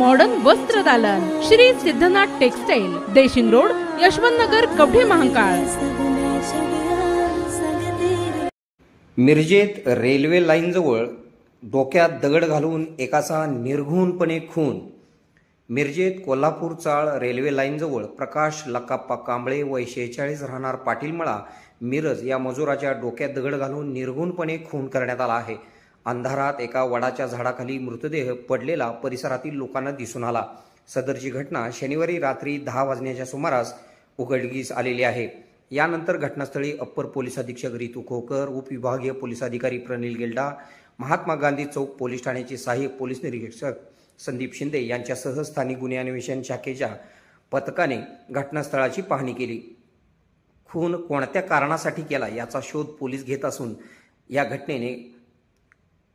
Modern वस्त्र दालन. Shri Siddhanath textile Deshing road Yashwant Nagar Kavathe Mahankal. मिरजेत railway लाईनजवळ डोक्यात दगड घालून एकाचा निर्घुणपणे खून. मिरजेत कोल्हापूर चाळ रेल्वे लाईनजवळ प्रकाश लकाप्पा कांबळे वय शेहेचाळीस राहणार पाटीलमळा मिरज या मजुराच्या डोक्यात दगड घालून निर्घुणपणे खून करण्यात आला आहे. अंधारात एका वडाच्या झाडाखाली मृतदेह पडलेला परिसरातील लोकांना दिसून आला. सदरची घटना शनिवारी रात्री दहा वाजण्याच्या सुमारास उघडकीस आलेली आहे. यानंतर घटनास्थळी अप्पर पोलीस अधीक्षक रितू खोकर उपविभागीय पोलीस अधिकारी प्रनिल गेल्डा महात्मा गांधी चौक पोलीस ठाण्याचे सहाय्यक पोलीस निरीक्षक संदीप शिंदे यांच्यासह स्थानिक गुन्हे अन्वेषण शाखेच्या पथकाने घटनास्थळाची पाहणी केली. खून कोणत्या कारणासाठी केला याचा शोध पोलीस घेत असून या घटनेने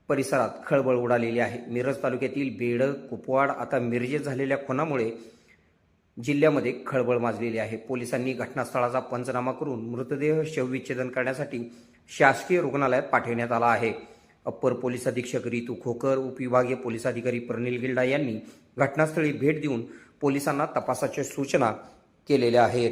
परिसरात खळबळ उडालेली आहे. मिरज तालुक्यातील बेड कुपवाड आता मिरजेत झालेल्या खुनामुळे जिल्ह्यामध्ये खळबळ माजलेली आहे. पोलिसांनी घटनास्थळाचा पंचनामा करून मृतदेह शवविच्छेदन करण्यासाठी शासकीय रुग्णालयात पाठवण्यात आला आहे. अप्पर पोलीस अधीक्षक रितू खोकर उपविभागीय पोलीस अधिकारी प्रनिल गिल्डा यांनी घटनास्थळी भेट देऊन पोलिसांना तपासाच्या सूचना केलेल्या आहेत.